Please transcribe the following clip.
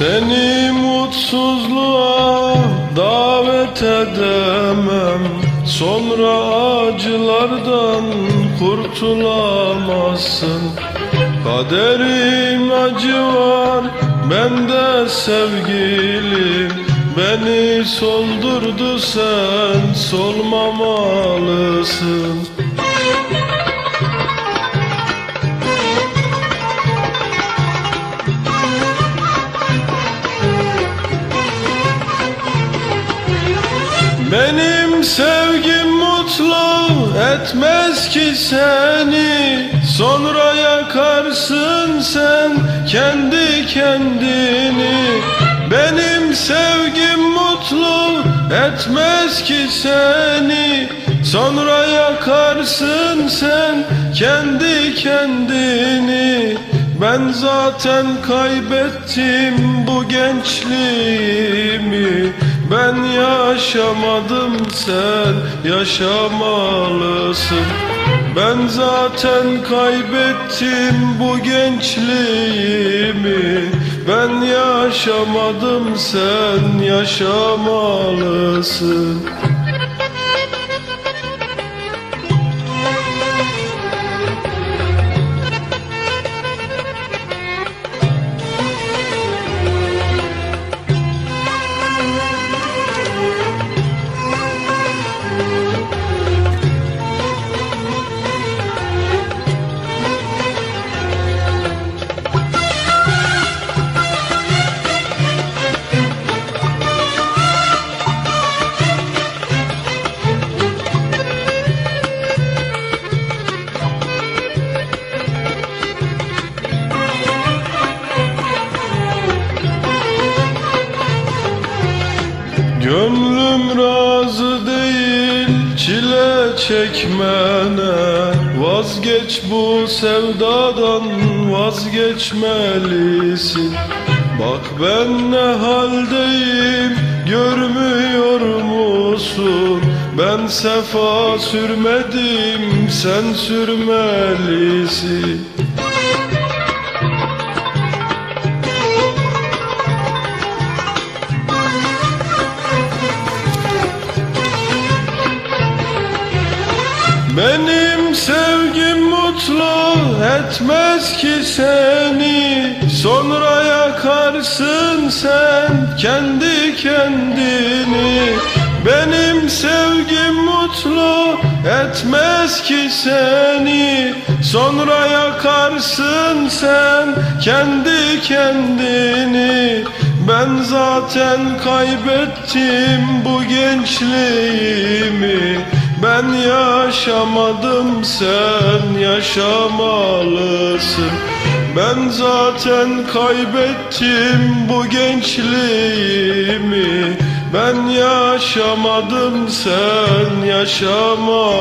Seni mutsuzluğa davet edemem. Sonra acılardan kurtulamazsın. Kaderim acı var bende sevgilim. Beni soldurdu sen solmamalısın Benim sevgim mutlu etmez ki seni. Sonra yakarsın sen kendi kendini. Benim sevgim mutlu etmez ki seni. Sonra yakarsın sen kendi kendini. Ben zaten kaybettim bu gençliğimi ben yaşamadım sen yaşamalısın. Ben zaten kaybettim bu gençliğimi. Ben yaşamadım sen yaşamalısın Gönlüm razı değil çile çekmene. Vazgeç bu sevdadan vazgeçmelisin. Bak ben ne haldeyim görmüyor musun? Ben sefa sürmedim sen sürmelisin mutlu etmez ki seni? Sonra yakarsın sen kendi kendini. Benim sevgim mutlu etmez ki seni. Sonra yakarsın sen kendi kendini. Ben zaten kaybettim bu gençliğimi ben yaşamadım sen yaşamalısın. Ben zaten kaybettim bu gençliğimi. Ben yaşamadım sen yaşamalısın